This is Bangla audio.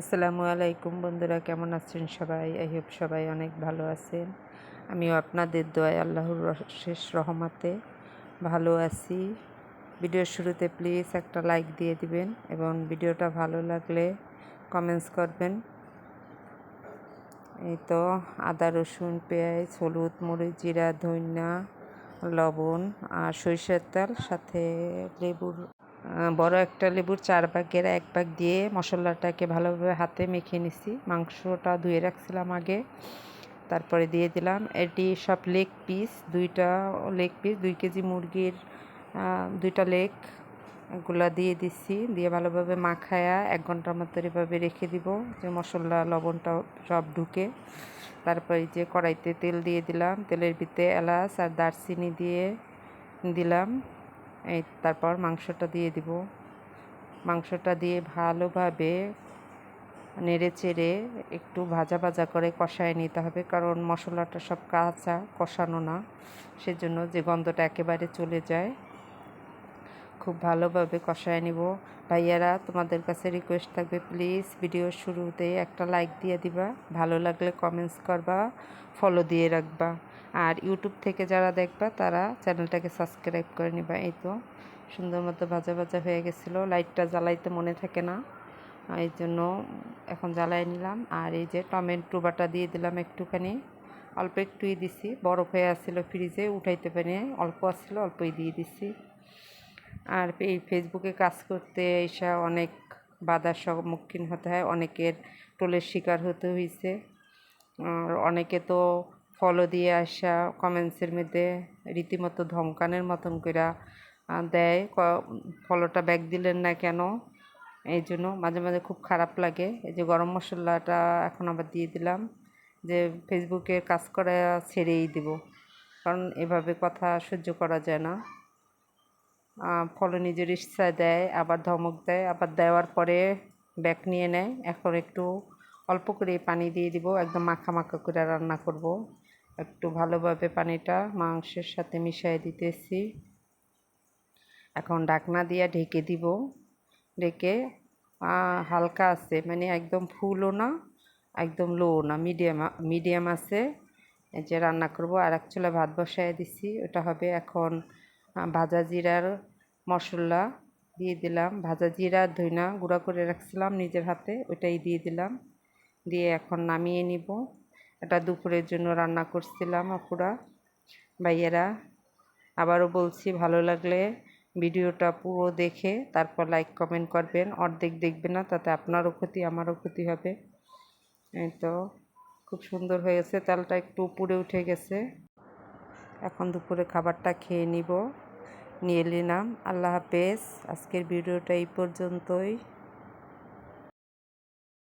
আসসালামু আলাইকুম বন্ধুরা, কেমন আছেন সবাই? আই হোপ সবাই অনেক ভালো আছেন। আমিও আপনাদের দোয়ায় আল্লাহর শেষ রহমতে ভালো আছি। ভিডিওর শুরুতে প্লিজ একটা লাইক দিয়ে দিবেন এবং ভিডিওটা ভালো লাগলে কমেন্টস করবেন। এই তো আদা, রসুন, পেঁয়াজ, হলুদ, মরিচ, জিরা, ধনিয়া, লবণ আর সরিষার তেল, সাথে লেবুর বড় একটা লেবুর চার ভাগের এক ভাগ দিয়ে মশলাটাকে ভালোভাবে হাতে মেখে নিছি। মাংসটা ধুয়ে রাখছিলাম আগে। তারপরে দিয়ে দিলাম। এটি সব লেগ পিস, দুইটা লেগ পিস, দুই কেজি মুরগির দুইটা লেগ এগুলা দিয়ে দিচ্ছি দিয়ে ভালোভাবে মাখায়া এক ঘণ্টার মতো এভাবে রেখে দিব যে মশলা লবণটা সব ঢুকে। তারপরে যে কড়াইতে তেল দিয়ে দিলাম, তেলের ভিতরে এলাচ আর দারচিনি দিয়ে দিলাম। এই তারপর মাংসটা দিয়ে দিব। মাংসটা দিয়ে ভালোভাবে নেড়ে চেড়ে একটু ভাজা ভাজা করে কষায় নিতে হবে, কারণ মশলাটা সব কাঁচা, কষানো না। সেজন্য যে গন্ধটা একেবারে চলে যায়। খুব ভালোভাবে কষায় নিব। ভাইয়ারা, তোমাদের কাছে রিকোয়েস্ট থাকবে প্লিজ ভিডিও শুরুতে একটা লাইক দিয়ে দিবা। ভালো লাগলে কমেন্টস করবা ফলো দিয়ে রাখবা। আর ইউটিউব থেকে যারা দেখবা, তারা চ্যানেলটাকে সাবস্ক্রাইব করে নিবা। এই তো, সুন্দর মতো ভাজা ভাজা হয়ে গেছিল। লাইটটা জ্বালাইতে মনে থাকে না। এই জন্য এখন জ্বালাই নিলাম। আর এই যে টমেটো বাটা দিয়ে দিলাম একটুখানি। অল্প একটুই দিছি। বরফ হয়ে আসছিল ফ্রিজে, উঠাইতে পারি অল্প আসছিল, অল্পই দিয়ে দিছি। আর এই ফেসবুকে কাজ করতে এসা অনেক বাধার সম্মুখীন হতে হয়। অনেকের টোলের শিকার হতে হয়েছে আর অনেকে তো ফলো দিয়ে আসা কমেন্টসের মধ্যে রীতিমতো ধমকানের মতন আহ, দেয়। ফলোটা ব্যাক দিলেন না কেন? এই জন্য মাঝে মাঝে খুব খারাপ লাগে। এই যে গরম মশলাটা এখন আবার দিয়ে দিলাম যে ফেসবুকে কাজ করা ছেড়েই দিব। কারণ এভাবে কথা সহ্য করা যায় না। ফলো নিজের ইচ্ছায় দেয় আবার ধমক দেয় আবার দেওয়ার পরে ব্যাক নিয়ে নেয়। এখন একটু অল্প করে পানি দিয়ে দিব একদম মাখা মাখা করে রান্না করব। একটু ভালোভাবে পানিটা মাংসের সাথে মিশিয়ে দিতেছি। এখন ডাকনা দিয়ে ঢেকে দিব। ঢেকে হালকা আছে মানে একদম ফুলও না, একদম লো না মিডিয়াম মিডিয়াম আছে। যে রান্না করব, আর এক চুলা ভাত বসায় দিছি। ওটা হবে এখন ভাজা জিরার মশলা দিয়ে দিলাম। ভাজা জিরা, ধইনা গুঁড়া করে রাখছিলাম নিজের হাতে, ওটাই দিয়ে দিলাম। দিয়ে এখন নামিয়ে নিব। এটা দুপুরের জন্য রান্না করছিলাম আপুরা, ভাইয়েরা। আবারও বলছি, ভালো লাগলে ভিডিওটা পুরো দেখে তারপর লাইক কমেন্ট করবেন। অর্ধেক দেখবে না, তাতে আপনারও ক্ষতি, আমারও ক্ষতি হবে। এই তো, খুব সুন্দর হয়েছে। তেলটা একটু উপরে উঠে গেছে। এখন দুপুরে খাবারটা খেয়ে নিব, নিয়ে নিলাম। আল্লাহ হাফেজ। আজকের ভিডিওটা এই পর্যন্তই।